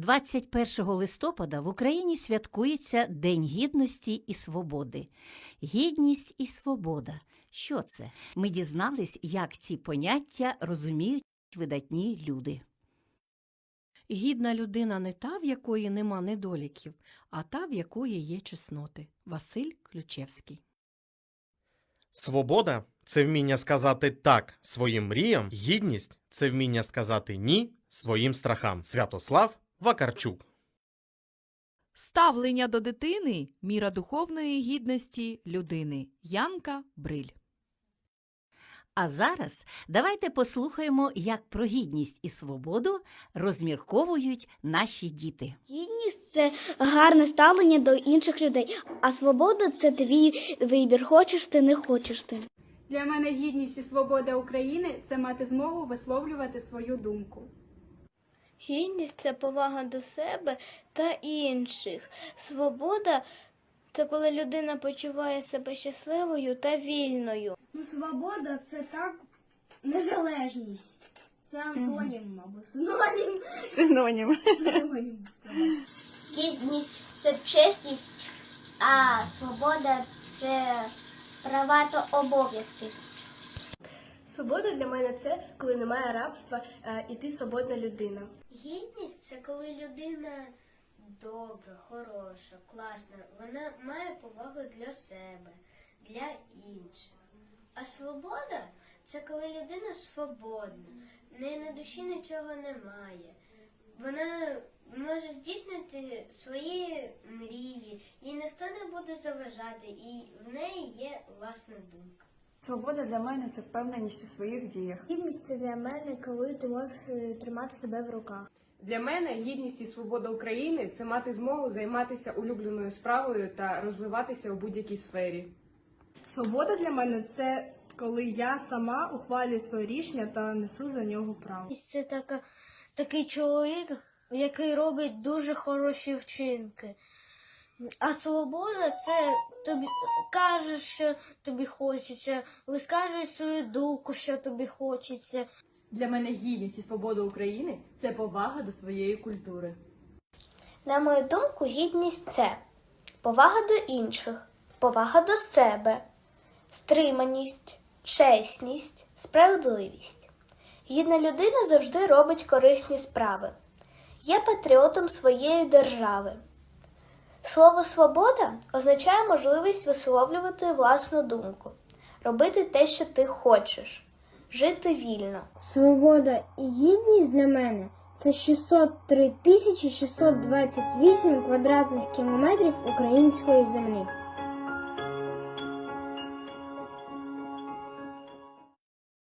21 листопада в Україні святкується День гідності і свободи. Гідність і свобода. Що це? Ми дізнались, як ці поняття розуміють видатні люди. Гідна людина не та, в якої нема недоліків, а та, в якої є чесноти. Василь Ключевський. Свобода це вміння сказати так своїм мріям, гідність це вміння сказати ні своїм страхам. Святослав Вакарчук. Ставлення до дитини міра духовної гідності людини. Янка Бриль. А зараз давайте послухаємо, як про гідність і свободу розмірковують наші діти. Гідність це гарне ставлення до інших людей, а свобода це твій вибір. Хочеш ти, не хочеш ти. Для мене гідність і свобода України це мати змогу висловлювати свою думку. Гідність це повага до себе та інших. Свобода це коли людина почуває себе щасливою та вільною. Ну, свобода це так незалежність. Це антонім, мабуть, синонім. Синонім. Синонім. Гідність це чесність, а свобода це права та обов'язки. Свобода для мене це коли немає рабства е, і ти свободна людина. Гідність це коли людина добра, хороша, класна. Вона має повагу для себе, для інших. А свобода це коли людина свободна, в неї на душі нічого немає. Вона може здійснити свої мрії, їй ніхто не буде заважати, і в неї є власна думка. Свобода для мене це впевненість у своїх діях. Гідність це для мене, коли ти можеш е, тримати себе в руках. Для мене гідність і свобода України це мати змогу займатися улюбленою справою та розвиватися у будь-якій сфері. Свобода для мене це коли я сама ухвалюю своє рішення та несу за нього право. Це така, такий чоловік, який робить дуже хороші вчинки. А свобода це тобі кажеш, що тобі хочеться, вискажеш свою думку, що тобі хочеться. Для мене гідність і свобода України це повага до своєї культури. На мою думку, гідність це повага до інших, повага до себе, стриманість, чесність, справедливість. Гідна людина завжди робить корисні справи. Є патріотом своєї держави. Слово свобода означає можливість висловлювати власну думку, робити те, що ти хочеш, жити вільно. Свобода і гідність для мене це 603 тисячі 628 квадратних кілометрів української землі.